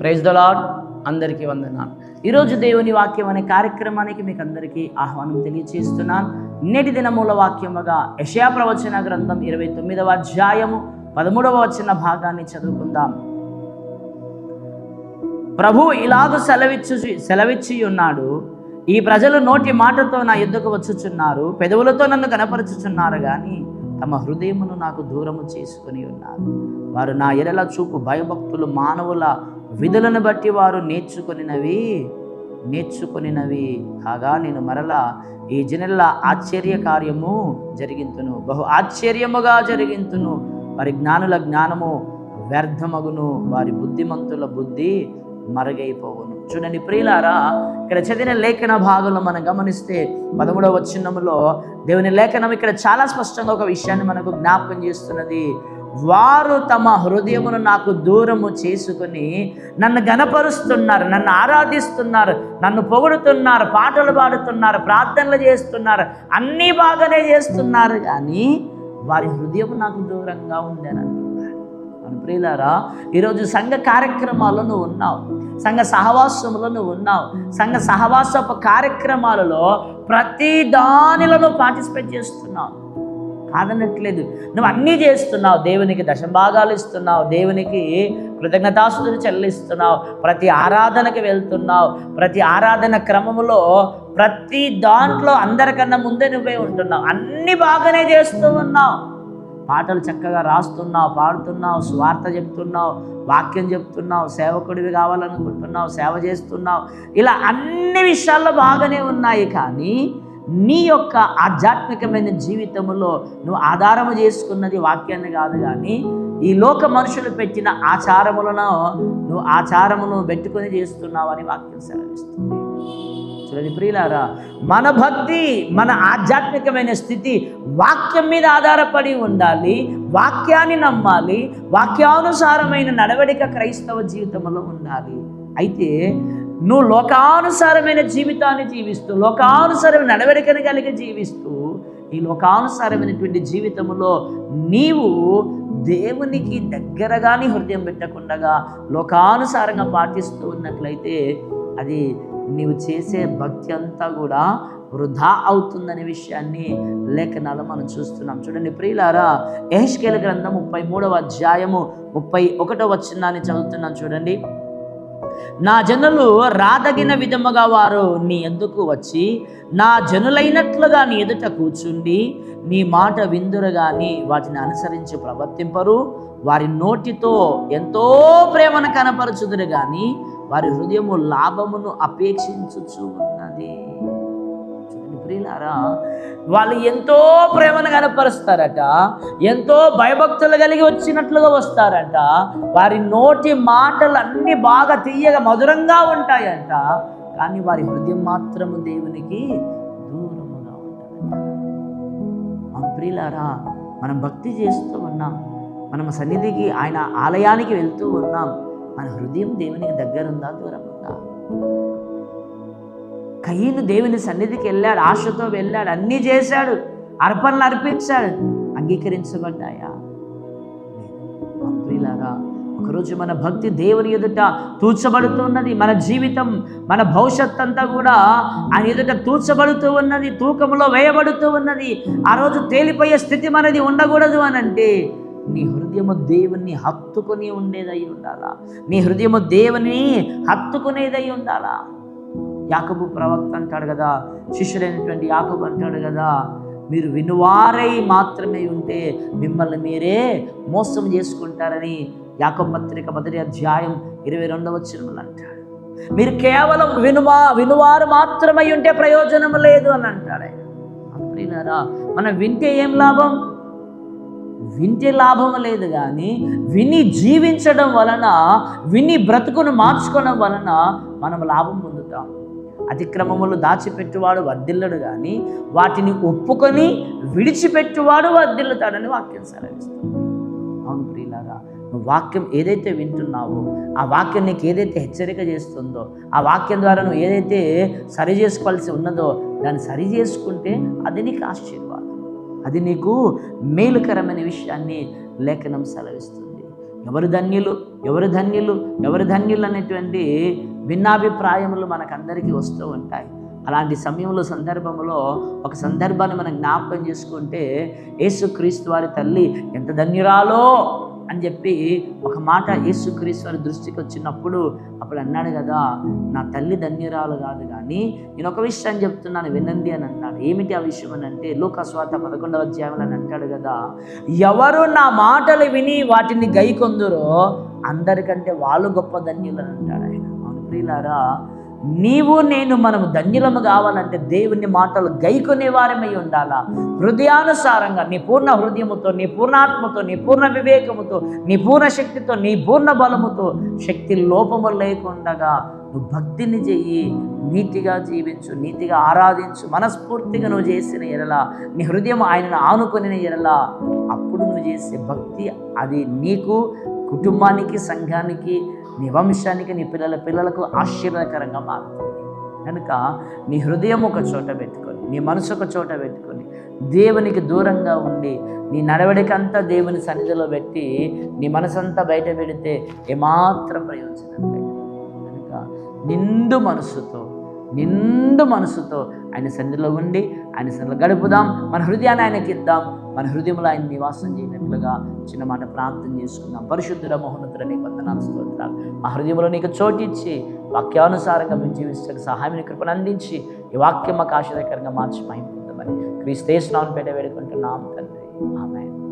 Praise the అందరికీ వందనాలు. ఈరోజు దేవుని వాక్యం అనే కార్యక్రమానికి మీకు అందరికీ ఆహ్వానం తెలియజేస్తున్నాను నేటి దినమూల వాక్యముగా యషయా ప్రవచన గ్రంథం ఇరవై తొమ్మిదవ అధ్యాయము పదమూడవ వచ్చిన భాగాన్ని చదువుకుందాం. ప్రభు ఇలాగ సెలవిచ్చు సెలవిచ్చి ఉన్నాడు. ఈ ప్రజలు నోటి మాటతో నా యుద్ధకు వచ్చుచున్నారు. పెదవులతో నన్ను కనపరుచుచున్నారు కానీ తమ హృదయమును నాకు దూరము చేసుకుని ఉన్నారు. వారు నా ఎరల చూపు భయభక్తులు మానవుల విధులను బట్టి వారు నేర్చుకొనినవి నేర్చుకొనినవి. కాగా నేను మరలా ఈ జనుల ఆశ్చర్య కార్యము జరిగింతును. బహు ఆశ్చర్యముగా జరిగింతును. వారి జ్ఞానుల జ్ఞానము వ్యర్థమగును. వారి బుద్ధిమంతుల బుద్ధి మరుగైపోవును. చూడండి ప్రియులారా ఇక్కడ చదివిన లేఖన భాగంలో మనం గమనిస్తే పదమూడవ చిన్నములో దేవుని లేఖనం ఇక్కడ చాలా స్పష్టంగా ఒక విషయాన్ని మనకు జ్ఞాపకం చేస్తున్నది. వారు తమ హృదయమును నాకు దూరము చేసుకుని నన్ను గనపరుస్తున్నారు నన్ను ఆరాధిస్తున్నారు నన్ను పొగుడుతున్నారు పాటలు పాడుతున్నారు ప్రార్థనలు చేస్తున్నారు అన్నీ బాగానే చేస్తున్నారు. కానీ వారి హృదయం నాకు దూరంగా ఉందని అంటున్నాడు ప్రియులారా ఈరోజు సంఘ కార్యక్రమాల్లో నువ్వు ఉన్నావు. సంఘ సహవాసంలో నువ్వు ఉన్నావు. సంఘ సహవాసపు కార్యక్రమాలలో ప్రతి దానిలో పార్టిసిపేట్ చేస్తున్నావు. కాదనట్లేదు. నువ్వు అన్నీ చేస్తున్నావు. దేవునికి దశభాగాలు ఇస్తున్నావు. దేవునికి కృతజ్ఞతాస్తులు చెల్లిస్తున్నావు. ప్రతి ఆరాధనకి వెళ్తున్నావు. ప్రతి ఆరాధన క్రమములో ప్రతి దాంట్లో అందరికన్నా ముందే నువ్వే ఉంటున్నావు. అన్ని బాగానే చేస్తూ ఉన్నావు. పాటలు చక్కగా రాస్తున్నావు పాడుతున్నావు స్వార్థ చెప్తున్నావు వాక్యం చెప్తున్నావు సేవకుడివి కావాలనుకుంటున్నావు సేవ చేస్తున్నావు. ఇలా అన్ని విషయాల్లో బాగానే ఉన్నాయి కానీ నీ యొక్క ఆధ్యాత్మికమైన జీవితంలో నువ్వు ఆధారము చేసుకున్నది వాక్యాన్ని కాదు కానీ ఈ లోక మనుషులు పెట్టిన ఆచారములను నువ్వు ఆచారమును పెట్టుకొని చేస్తున్నావు అని వాక్యం సెలవిస్తుంది. చూడండి ప్రియులారా మన భక్తి మన ఆధ్యాత్మికమైన స్థితి వాక్యం మీద ఆధారపడి ఉండాలి వాక్యాన్ని నమ్మాలి వాక్యానుసారమైన నడవడిక క్రైస్తవ జీవితంలో ఉండాలి. అయితే నువ్వు లోకానుసారమైన జీవితాన్ని జీవిస్తూ లోకానుసారమైన నడవడికను కలిగి జీవిస్తూ ఈ లోకానుసారమైనటువంటి జీవితంలో నీవు దేవునికి దగ్గరగాని హృదయం పెట్టకుండా లోకానుసారంగా పాటిస్తూ ఉన్నట్లయితే అది నీవు చేసే భక్తి అంతా కూడా వృధా అవుతుందనే విషయాన్ని లేఖనాలు మనం చూస్తున్నాం. చూడండి ప్రియులారా ఎహెచ్కేల గ్రంథం ముప్పై మూడవ అధ్యాయము ముప్పై ఒకటో వచ్చిందని చదువుతున్నాం చూడండి. నా జనులు రాదగిన విధముగా వారు నీ ఎందుకు వచ్చి? నా జనులైనట్లుగా నీ ఎదుట కూర్చుండి నీ మాట విందురు కానీ వాటిని అనుసరించి ప్రవర్తింపరు. వారి నోటితో ఎంతో ప్రేమను కనపరచుదురు గాని వారి హృదయము లాభమును అపేక్షించుచు ఉన్నది. ప్రియులారా వాళ్ళు ఎంతో ప్రేమను కనపరుస్తారట ఎంతో భయభక్తులు కలిగి వచ్చినట్లుగా వస్తారట వారి నోటి మాటలు అన్ని బాగా తీయగా మధురంగా ఉంటాయంట కానీ వారి హృదయం మాత్రము దేవునికి దూరముగా ఉంటుంది మన ప్రియులారా మనం భక్తి చేస్తూ ఉన్నాం మనం సన్నిధికి ఆయన ఆలయానికి వెళ్తూ ఉన్నాం మన హృదయం దేవునికి దగ్గరుందా దూరం ఉందా కయ్యను దేవుని సన్నిధికి వెళ్ళాడు ఆశతో వెళ్ళాడు అన్నీ చేశాడు అర్పణలు అర్పించాడు అంగీకరించబడ్డాయా? ప్రియులారా ఒకరోజు మన భక్తి దేవుని ఎదుట తూచబడుతున్నది మన జీవితం మన భవిష్యత్ అంతా కూడా ఆయన ఎదుట తూచబడుతూ ఉన్నది తూకంలో వేయబడుతూ ఉన్నది. ఆ రోజు తేలిపోయే స్థితి మనది ఉండకూడదు అని అంటే నీ హృదయము దేవుణ్ణి హత్తుకుని ఉండేదై ఉండాలా? నీ హృదయము దేవుని హత్తుకునేదై ఉండాలా? యాకబు ప్రవక్త అంటాడు కదా శిష్యులైనటువంటి యాకబు అంటాడు కదా మీరు వినువారై మాత్రమే ఉంటే మిమ్మల్ని మీరే మోసం చేసుకుంటారని యాకపత్రిక మొదటి అధ్యాయం ఇరవై రెండవ చిరుమలు అంటాడు. మీరు కేవలం వినువా వినువారు మాత్రమై ఉంటే ప్రయోజనం లేదు అని అంటాడు ప్రియులారా మనం వింటే ఏం లాభం? వింటే లాభం లేదు కానీ విని జీవించడం వలన విని బ్రతుకును మార్చుకోవడం వలన మనం లాభం పొందుతాం. అతిక్రమములు దాచిపెట్టువాడు వర్ధిల్లడు కానీ వాటిని ఒప్పుకొని విడిచిపెట్టువాడు వర్ధిల్లుతాడని వాక్యం సెలవిస్తుంది. అవును ప్రియులారా నువ్వు వాక్యం ఏదైతే వింటున్నావో ఆ వాక్యం నీకు ఏదైతే హెచ్చరిక చేస్తుందో ఆ వాక్యం ద్వారా నువ్వు ఏదైతే సరి చేసుకోవాల్సి ఉన్నదో దాన్ని సరి చేసుకుంటే అది నీకు ఆశీర్వాదం. అది నీకు మేలుకరమైన విషయాన్ని లేఖనం సెలవిస్తుంది. ఎవరు ధన్యులు? ఎవరు ధన్యులు? ఎవరు ధన్యులు అనేటువంటి భిన్నాభిప్రాయములు మనకందరికీ వస్తూ ఉంటాయి. అలాంటి సమయంలో సందర్భంలో ఒక సందర్భాన్ని మనం జ్ఞాపకం చేసుకుంటే యేసుక్రీస్తు వారి తల్లి ఎంత ధన్యురాలో అని చెప్పి ఒక మాట యేసుక్రీస్తు వారి దృష్టికి వచ్చినప్పుడు అప్పుడు అన్నాడు కదా నా తల్లి ధన్యురాలు కాదు కానీ నేను ఒక విషయం చెప్తున్నాను వినండి అని అన్నాడు. ఏమిటి ఆ విషయం అని అంటే లోకస్వాత పదకొండవ అధ్యాయంలో అని అంటాడు కదా ఎవరు నా మాటలు విని వాటిని గైకొందురో అందరికంటే వాళ్ళు గొప్ప ధన్యులు అని అంటాడు ఆయన. ప్రియులారా నీవు నేను మనము ధన్యులము కావాలంటే దేవుని మాటలు గైకొనే వారమై ఉండాలా? హృదయానుసారంగా నీ పూర్ణ హృదయముతో నీ పూర్ణాత్మతో నీ పూర్ణ వివేకముతో నీ పూర్ణ శక్తితో నీ పూర్ణ బలముతో శక్తి లోపము లేకుండగా నువ్వు భక్తిని చెయ్యి నీతిగా జీవించు నీతిగా ఆరాధించు మనస్ఫూర్తిగా నువ్వు చేసిన ఎరలా నీ హృదయం ఆయనను ఆనుకుని ఎరలా అప్పుడు నువ్వు చేసే భక్తి అది నీకు కుటుంబానికి సంఘానికి నీ వంశానికి నీ పిల్లల పిల్లలకు ఆశీర్వాదకరంగా మారుతుంది. కనుక నీ హృదయం ఒక చోట పెట్టుకొని నీ మనసు ఒక చోట పెట్టుకొని దేవునికి దూరంగా ఉండి నీ నడవడికంతా దేవుని సన్నిధిలో పెట్టి నీ మనసంతా బయట పెడితే ఏమాత్రం ప్రయోజనం కనుక నిండు మనసుతో నిండు మనసుతో ఆయన సన్నిధిలో ఉండి ఆయన సన్నిధిలో గడుపుదాం. మన హృదయాన్ని ఆయనకి ఇద్దాం మన హృదయంలో ఆయన నివాసం చేయనట్లుగా చిన్న మాట ప్రార్థన చేసుకుందాం. పరిశుద్ధుల మహోన్నతుడ నీకు వందనాలు స్తోత్రాలు. మా హృదయంలో నీకు చోటిచ్చి వాక్యానుసారంగా మేము జీవించడానికి సహాయం కృపను అందించి ఈ వాక్యం మాకు ఆశ్చర్యకరంగా మార్చి మహిమ పొందమని క్రీస్తేశ్వరాన్ని పేట వేడుకుంటున్నాం తండ్రి. ఆమె